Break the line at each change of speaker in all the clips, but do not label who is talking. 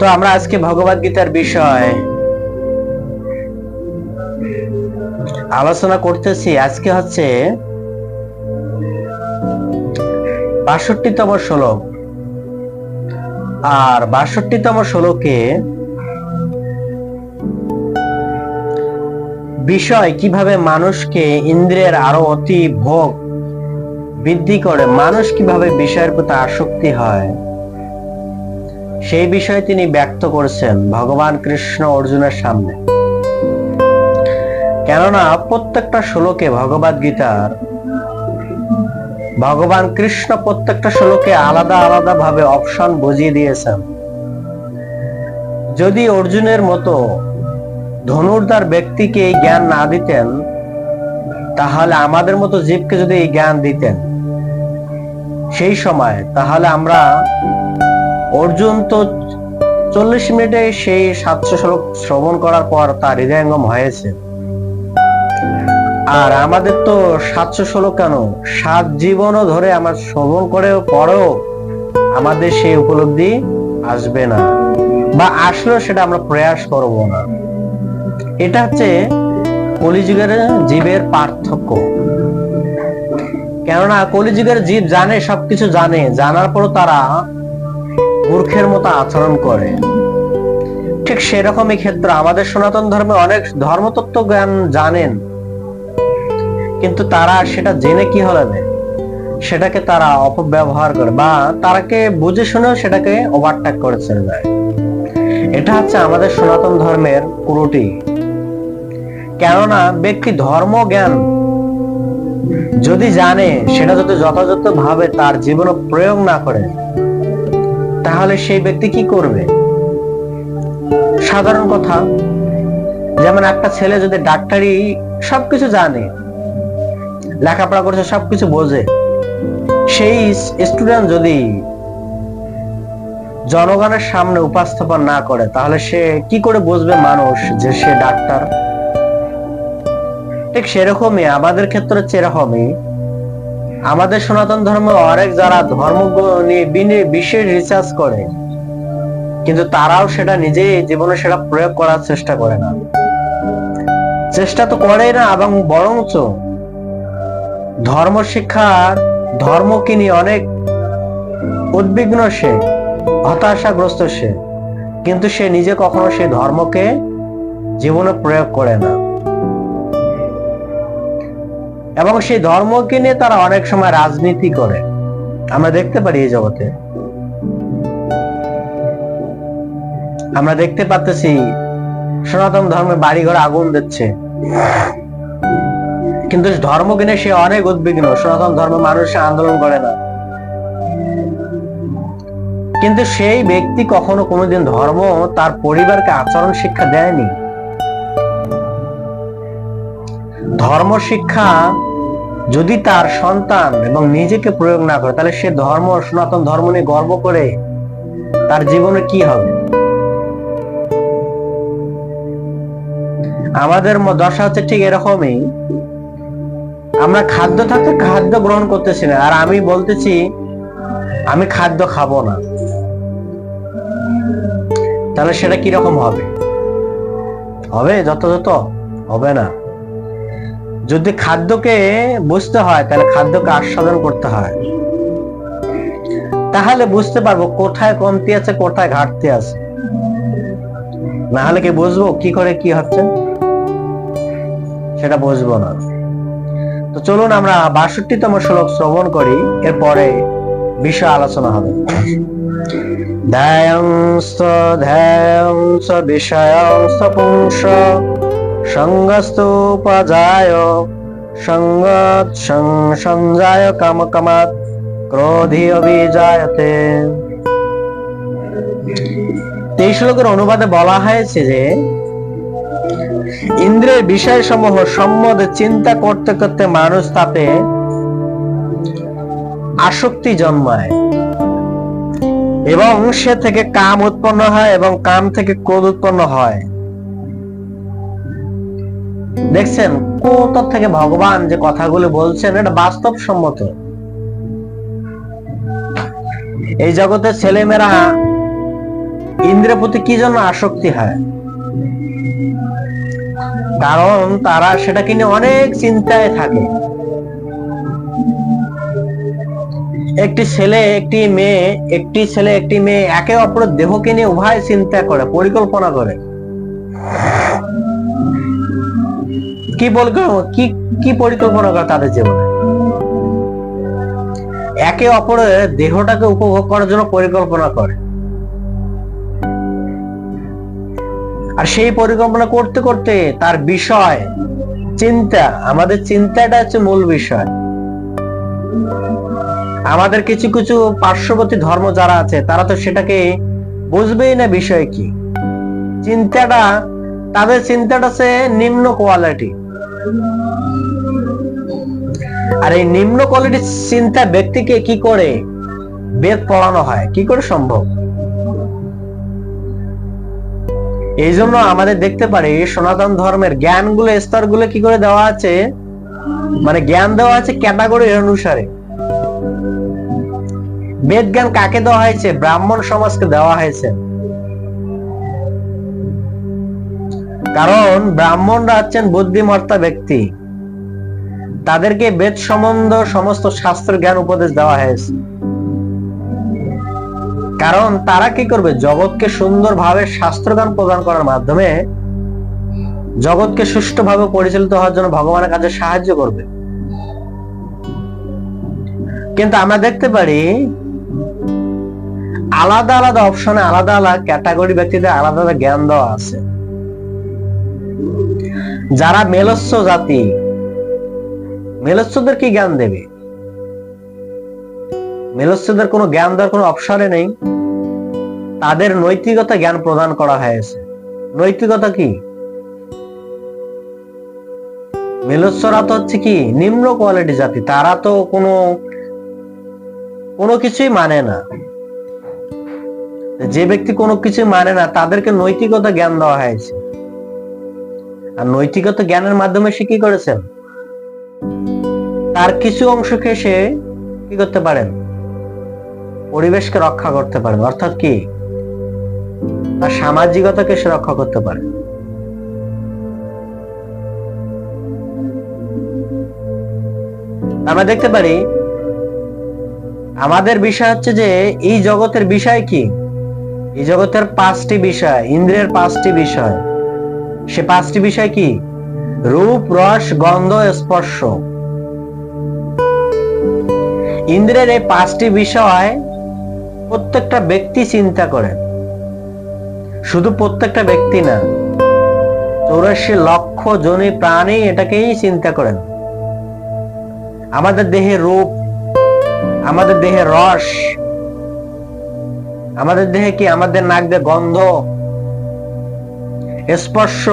তো আমরা আজকে ভগবদ গীতার বিষয় আলোচনা করতেছি। আজকে হচ্ছে বাষট্টিতম শ্লোক। আর বাষট্টিতম শ্লোকে বিষয় কীভাবে মানুষকে ইন্দ্রিয়ের আরও অতি ভোগ বৃদ্ধি করে, মানুষ কীভাবে বিষয়ের প্রতি আসক্তি হয় সেই বিষয়ে তিনি ব্যক্ত করেছেন ভগবান কৃষ্ণ অর্জুনের সামনে। কেননা প্রত্যেকটা শ্লোকে ভগবদ গীতার ভগবান কৃষ্ণ প্রত্যেকটা শ্লোকে আলাদা আলাদা ভাবে অপশন বুঝিয়ে দিয়েছেন। যদি অর্জুনের মতো ধনুর্ধার ব্যক্তিকে এই জ্ঞান না দিতেন, তাহলে আমাদের মতো জীবকে যদি এই জ্ঞান দিতেন, সেই সময় তাহলে আমরা অর্জুন তো চল্লিশ মিনিটে সেই সাতশো শ্লোক শ্রবণ করার পর তার হৃদয়ঙ্গম হয়েছে। আর আমাদের তো সাতশো ষোলো কেন? সাত জীবনও ধরে আমার শ্রবণ করেও পরেও আমাদের সেই উপলব্ধি আসবে না বা আসলেও সেটা আমরা প্রয়াস করব না। এটা হচ্ছে কলিযুগের জীবের পার্থক্য। কেননা কলিযুগের জীব জানে, সবকিছু জানে, জানার পরও তারা মূর্খের মতো আচরণ করে। ঠিক সেরকমই ক্ষেত্রে আমাদের সনাতন ধর্মে অনেক ধর্মতত্ত্ব জ্ঞান জানেন। কিন্তু তারা সেটা জেনে কি হবে সেটাকে তারা অপব্যবহার করে বা তারাকে বুঝে শুনেও সেটাকে ওভারটেক করে চলে যায়। এটা হচ্ছে আমাদের সনাতন ধর্মের পুরোটি কেননা ব্যক্তি ধর্ম জ্ঞান যদি জানে, সেটা যদি যথাযথ ভাবে তার জীবনে প্রয়োগ না করে তাহলে সেই ব্যক্তি কি করবে? সাধারণ কথা, যেমন একটা ছেলে যদি ডাক্তারি সবকিছু জানে, লেখাপড়া করছে, সবকিছু বোঝে, সেই স্টুডেন্ট যদি জনগণের সামনে উপস্থাপন না করে, তাহলে সে কি করে বুঝবে মানুষ যে সে ডাক্তার? ঠিক সেরকমই আমাদের ক্ষেত্রে সেরকমই। আমাদের সনাতন ধর্ম অনেক যারা ধর্ম নিয়ে বিশেষ রিসার্চ করে, কিন্তু তারাও সেটা নিজেই জীবনে সেটা প্রয়োগ করার চেষ্টা করে না। চেষ্টা তো করে না, এবং বরঞ্চ ধর্ম শিক্ষার ধর্মকে নিয়ে অনেক উদ্বিগ্ন সে, হতাশাগ্রস্ত সে, কিন্তু সে নিজে কখনো সেই ধর্মকে জীবনে প্রয়োগ করে না। এবং সেই ধর্মকে নিয়ে তারা অনেক সময় রাজনীতি করে। আমরা দেখতে পারি এই জগতে। আমরা দেখতে পাচ্ছি সনাতন ধর্মে বাড়ি বাড়িঘর আগুন দিচ্ছে। কিন্তু ধর্ম কিনে সে অনেক উদ্বিগ্ন। সনাতন ধর্ম মানুষ আন্দোলন করে না। কিন্তু সেই ব্যক্তি কখনো কোনোদিন ধর্ম তার পরিবারকে আচরণ শিক্ষা দেয়নি। ধর্ম শিক্ষা যদি তার সন্তান এবং নিজেকে প্রয়োগ না করে, তাহলে সে ধর্ম, সনাতন ধর্ম নিয়ে গর্ব করে তার জীবনে কি হবে? আমাদের দশা হচ্ছে ঠিক এরকমই। আমরা খাদ্য থাকতে খাদ্য গ্রহণ করতেছি না। আর আমি বলতেছি, আমি খাদ্য খাব না। তাহলে সেটা কীরকম হবে? হবে যত যত হবে না। যদি খাদ্যকে বুঝতে হয়, তাহলে খাদ্যকে আস্বাদন করতে হয়। তাহলে বুঝতে পারব কোথায় কমতি আছে, কোথায় ঘাটতি আছে। না হলে কি বুঝব? কি করে কি হচ্ছে? সেটা বুঝব না। তো চলুন আমরা বাষট্টিতম শ্লোক শ্রবণ করি, এরপরে বিষয় আলোচনা হবে। ধ্যায়ংস্ত ধ্যায়ংস বিষয়ংস্ত পুংস। সঙ্গস্তুপজায় সঙ্গত সঞ্জায় কাম কামাত অভিজায়তে। এই শ্লোকের অনুবাদে বলা হয়েছে যে ইন্দ্রের বিষয় সমূহ সম্বন্ধে চিন্তা করতে করতে মানুষ তাতে আসক্তি জন্মায় এবং সে থেকে কাম উৎপন্ন হয় এবং কাম থেকে ক্রোধ উৎপন্ন হয়। দেখছেন কোথা থেকে ভগবান যে কথাগুলো বলছেন, এটা বাস্তবসম্মত। এই জগতের ছেলেমেয়েরা ইন্দ্রের প্রতি কি জন্য আসক্তি হয়? কারণ তারা সেটাকে নিয়ে অনেক চিন্তায় থাকে। একটি ছেলে, একটি মেয়ে, একটি ছেলে, একটি মেয়ে একে অপরের দেহকে নিয়ে উভয় চিন্তা করে, পরিকল্পনা করে। কি পরিকল্পনা কি কি পরিকল্পনা করে তাদের জীবনে? একে অপরের দেহটাকে উপভোগ করার জন্য পরিকল্পনা করে। আর সেই পরিকল্পনা করতে করতে তার বিষয়, চিন্তা, আমাদের চিন্তাটা হচ্ছে মূল বিষয়। আমাদের কিছু কিছু পার্শ্ববর্তী ধর্ম যারা আছে, তারা তো সেটাকে বুঝবেই না বিষয় কি। চিন্তাটা, তাদের চিন্তাটা হচ্ছে নিম্ন কোয়ালিটি আর এই নিম্ন কোয়ালিটির চিন্তা ব্যক্তিকে কি করে বেদ পড়ানো হয়? কি করে সম্ভব? এই জন্য আমাদের দেখতে পারি সনাতন ধর্মের জ্ঞানগুলো, স্তরগুলো কি করে দেওয়া আছে? মানে জ্ঞান দেওয়া আছে ক্যাটাগরি অনুসারে। বেদ জ্ঞান কাকে দেওয়া হয়েছে? ব্রাহ্মণ সমাজকে দেওয়া হয়েছে। কারণ ব্রাহ্মণরা হচ্ছেন বুদ্ধিমত্তা ব্যক্তি। তাদেরকে বেদ সম্বন্ধ সমস্ত শাস্ত্র জ্ঞান উপদেশ দেওয়া হয়েছে। কারণ তারা কি করবে? জগৎকে সুন্দরভাবে শাস্ত্রজ্ঞান প্রদান করার মাধ্যমে জগৎকে সুষ্ঠুভাবে পরিচালিত হওয়ার জন্য ভগবানের কাছে সাহায্য করবে। কিন্তু আমরা দেখতে পারি, আলাদা আলাদা অপশনে আলাদা আলাদা ক্যাটাগরি ব্যক্তিদের আলাদা আলাদা জ্ঞান দেওয়া আছে। যারা মেলস্য জাতি মেলস্যদের কি জ্ঞান দেবে? মেলস্যদের কোনো জ্ঞান দেওয়ার কোনো অপশনে নেই। তাদের নৈতিকতা জ্ঞান প্রদান করা হয়েছে। নৈতিকতা কি? মেলস্যরা তো হচ্ছে কি, নিম্ন কোয়ালিটি জাতি। তারা তো কোনো কোনো কিছুই মানে না। যে ব্যক্তি কোনো কিছু মানে না, তাদেরকে নৈতিকতা জ্ঞান দেওয়া হয়েছে। আর নৈতিকতা জ্ঞানের মাধ্যমে সে কি করেছেন? তার কিছু অংশকে সে কি করতে পারেন? পরিবেশকে রক্ষা করতে পারেন। অর্থাৎ কি? তার সামাজিকতাকে সে রক্ষা করতে পারে। আমরা দেখতে পারি, আমাদের বিষয় হচ্ছে যে এই জগতের বিষয় কি? এই জগতের পাঁচটি বিষয় ইন্দ্রিয়ের পাঁচটি বিষয়। সে পাঁচটি বিষয় কি? রূপ, রস, গন্ধ, স্পর্শ। ইন্দ্রের এই পাঁচটি বিষয় প্রত্যেকটা ব্যক্তি চিন্তা করেন। শুধু প্রত্যেকটা ব্যক্তি না, চৌরাশি লক্ষ জনী প্রাণী এটাকেই চিন্তা করেন। আমাদের দেহে রূপ, আমাদের দেহে রস, আমাদের দেহে কি আমাদের নাক দিয়ে গন্ধ স্পর্শ।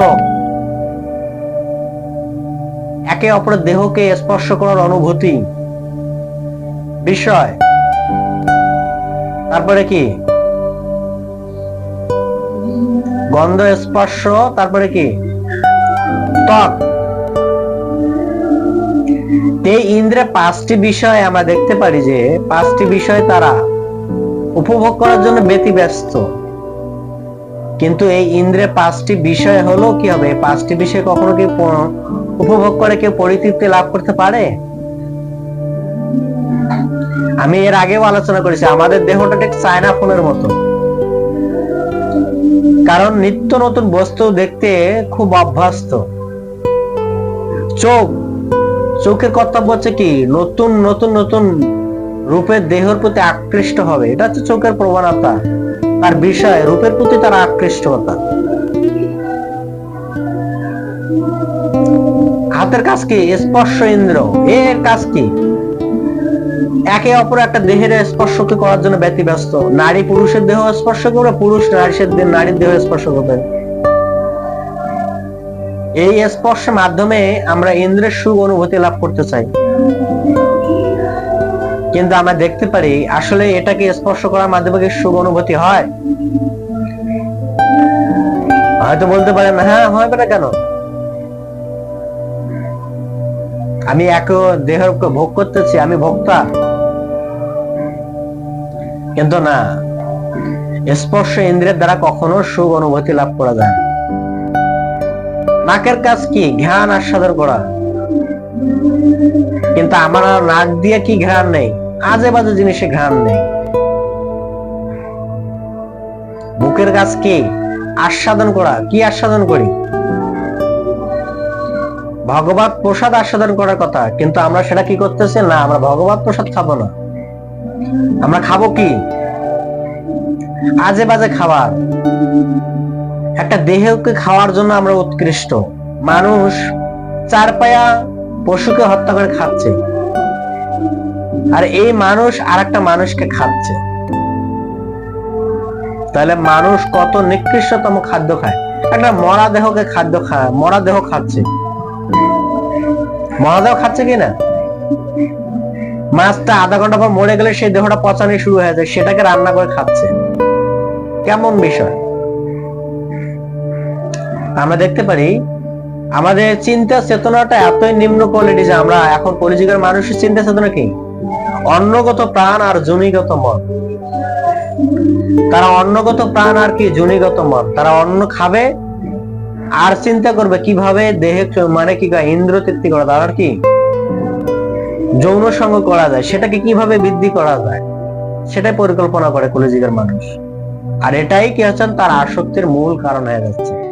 একে অপরের দেহকে স্পর্শ করার অনুভূতি। বিষয়। তারপরে কি? গন্ধ স্পর্শ, তারপরে কি? ত্বক। এই ইন্দ্রে পাঁচটি বিষয় আমরা দেখতে পারি যে, পাঁচটি বিষয় তারা উপভোগ করার জন্য ব্যতিব্যস্ত। কিন্তু এই ইন্দ্রে পাঁচটি বিষয় হলো কি হবে? পাঁচটি বিষয় কখনো কি উপভোগ করে কেউ পরিতৃপ্তি লাভ করতে পারে? আমি এর আগেও আলোচনা করেছি, আমাদের দেহটা ঠিক চায়না ফোনের মতো। কারণ নিত্য নতুন বস্তু দেখতে খুব অভ্যস্ত। চোখ। চোখের কর্তব্য হচ্ছে কি? নতুন নতুন নতুন রূপের দেহের প্রতি আকৃষ্ট হবে। এটা হচ্ছে চোখের প্রবণতা। তার বিষয় রূপের প্রতি তার আকৃষ্টতা। হাতের কাজ কি? স্পর্শ ইন্দ্র। এর কাজ কি? একে অপর একটা দেহের স্পর্শকে করার জন্য ব্যতিব্যস্ত? নারী পুরুষের দেহ স্পর্শ করবে, পুরুষ নারীর দেহ নারীর দেহ স্পর্শ করবে। এই স্পর্শের মাধ্যমে আমরা ইন্দ্রের সুখ অনুভূতি লাভ করতে চাই। কিন্তু আমরা দেখতে পারি, আসলে এটাকে স্পর্শ করার মাধ্যমে কি সুখ অনুভূতি হয়? হয়তো বলতে পারেন হ্যাঁ হবে না কেন? আমি এক দেহের ভোগ করতেছি, আমি ভোক্তা। কিন্তু না, স্পর্শ ইন্দ্রিয়ের দ্বারা কখনো সুখ অনুভূতি লাভ করা যায় নাকের কাজ কি? ঘ্রাণ আস্বাদন করা। কিন্তু আমার নাক দিয়ে কি ঘ্রাণ নেই? আজে বাজে জিনিসে ঘ্রাণ নেই। বুকের কাজ কি? আস্বাদন করা, কি আস্বাদন করি? ভগবত প্রসাদ আস্বাদন করার কথা, কিন্তু আমরা সেটা কি করতেছি? না, আমরা ভগবত প্রসাদ খাব না। আমরা খাব কি? আজে বাজে খাবার। একটা দেহকে খাওয়ার জন্য আমরা উৎকৃষ্ট। মানুষ চার পায়া পশুকে হত্যা করে খাচ্ছে। আর এই মানুষ আর একটা মানুষকে খাচ্ছে। তাহলে মানুষ কত নিকৃষ্টতম খাদ্য খায়? একটা মরা দেহকে খাদ্য খায় মরা দেহ খাচ্ছে। মরা দেহ খাচ্ছে কি না? মাছটা আধা ঘণ্টা পর মরে গেলে সেই দেহটা পচানি শুরু হয়ে যায়, সেটাকে রান্না করে খাচ্ছে। কেমন বিষয়? আমরা দেখতে পারি, আমাদের চিন্তা চেতনাটা এতই নিম্ন কোয়ালিটি যে আমরা এখন পলিটিক্যাল মানুষের চিন্তা চেতনা কি? অন্নগত প্রাণ আর জনিগত মন তারা অন্নগত প্রাণ আর কি জনিগত মন তারা অন্ন খাবে আর চিন্তা করবে কীভাবে দেহে মানে কি ইন্দ্র তৃপ্তি করা যায় আর কি? যৌন সঙ্গ করা যায়। সেটাকে কীভাবে বৃদ্ধি করা যায়? সেটাই পরিকল্পনা করে কলেজিকার মানুষ। আর এটাই কি হচ্ছেন, তার আসক্তির মূল কারণ হয়ে যাচ্ছে।